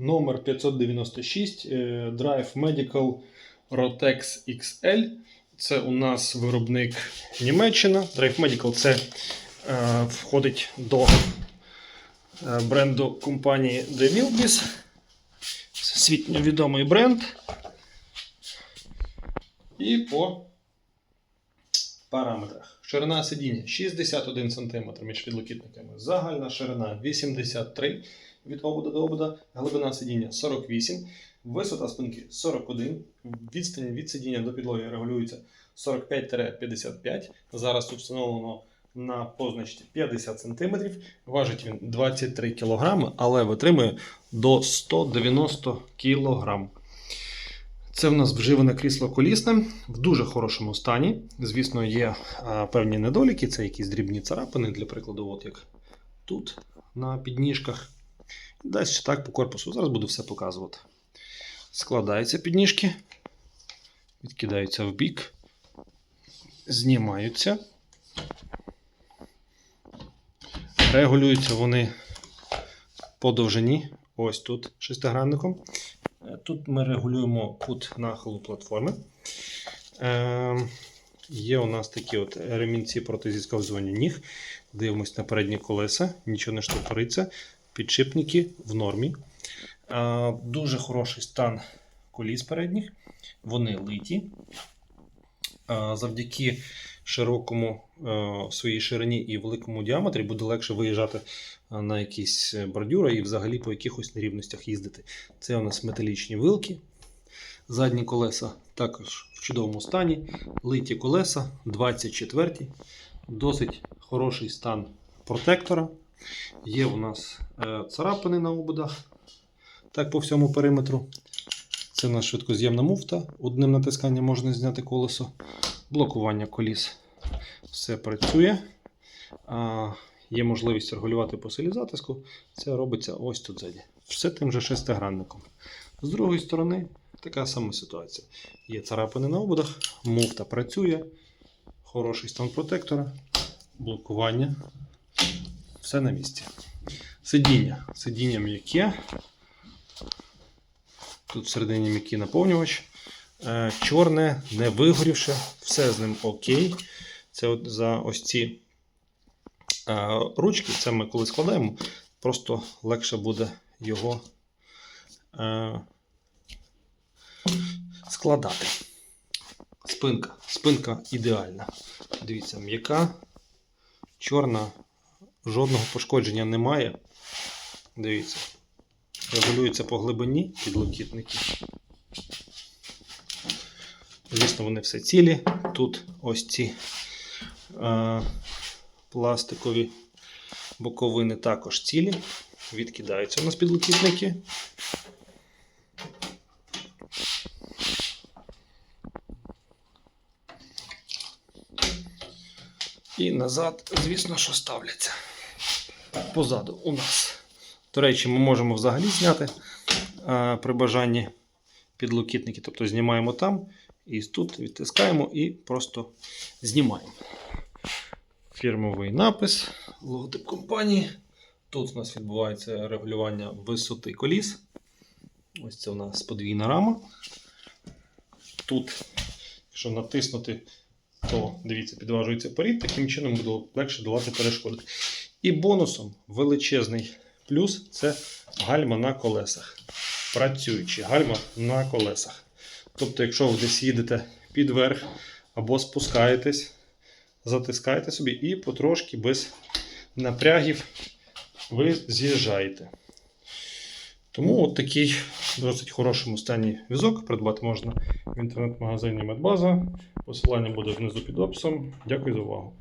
номер 596 е, Drive Medical Rotex XL. Це у нас виробник Німеччина. Drive Medical це е, входить до е, бренду компанії De Milbis. Світньо відомий бренд. І по параметрах. Ширина сидіння 61 см між підлокітниками. Загальна ширина 83 від обода до обода. Глибина сидіння 48. Висота спинки 41. Відстань від сидіння до підлоги регулюється 45-55. Зараз тут встановлено на позначці 50 см. Важить він 23 кг, але витримує до 190 кг. Це в нас вживане крісло колісне в дуже хорошому стані. Звісно, є а, певні недоліки, це якісь дрібні царапини, для прикладу, от як тут на підніжках. Далі так по корпусу. Зараз буду все показувати. Складаються підніжки, відкидаються в бік, знімаються. Регулюються вони по довжині. Ось тут шестигранником. Тут ми регулюємо кут нахилу платформи. Е, є у нас такі от ремінці проти зісковзування ніг. Дивимось на передні колеса, нічого не штовхариться. Підшипники в нормі. Е, дуже хороший стан коліс передніх. Вони литі. Е, завдяки широкому е, своїй ширині і великому діаметрі буде легше виїжджати е, на якісь бордюри і взагалі по якихось нерівностях їздити. Це у нас металічні вилки. Задні колеса також в чудовому стані. Литі колеса 24. Досить хороший стан протектора. Є у нас е, царапини на ободах. Так, по всьому периметру. Нас швидкоз'ємна муфта. Одним натисканням можна зняти колесо. Блокування коліс. Все працює. А, є можливість регулювати по силі затиску. Це робиться ось тут ззаді. Все тим же шестигранником. З другої сторони, така сама ситуація. Є царапини на ободах, муфта працює, хороший стан протектора, блокування. Все на місці. Сидіння. Сидіння м'яке. Тут всередині м'який наповнювач. Е, Чорне, не вигорівше, все з ним окей. Це от за ось ці е, ручки, це ми коли складаємо, просто легше буде його е, складати. Спинка. Спинка ідеальна. Дивіться, м'яка, чорна, жодного пошкодження немає. Дивіться. Регулюється по глибині підлокітники. Звісно, вони все цілі. Тут ось ці е, пластикові боковини також цілі. Відкидаються у нас підлокітники. І назад, звісно, що ставляться. Позаду у нас. До речі, ми можемо взагалі зняти а, при бажанні підлокітники. Тобто знімаємо там, і тут відтискаємо і просто знімаємо. Фірмовий напис, логотип компанії. Тут у нас відбувається регулювання висоти коліс. Ось це у нас подвійна рама. Тут, якщо натиснути, то дивіться, підважується порід, таким чином буде легше долати перешкоди. І бонусом величезний плюс це гальма на колесах. Працюючі гальма на колесах. Тобто, якщо ви десь їдете під верх або спускаєтесь, затискаєте собі і потрошки без напрягів ви з'їжджаєте. Тому от такий в досить хорошому стані візок придбати можна в інтернет-магазині Медбаза. Посилання буде внизу під описом. Дякую за увагу.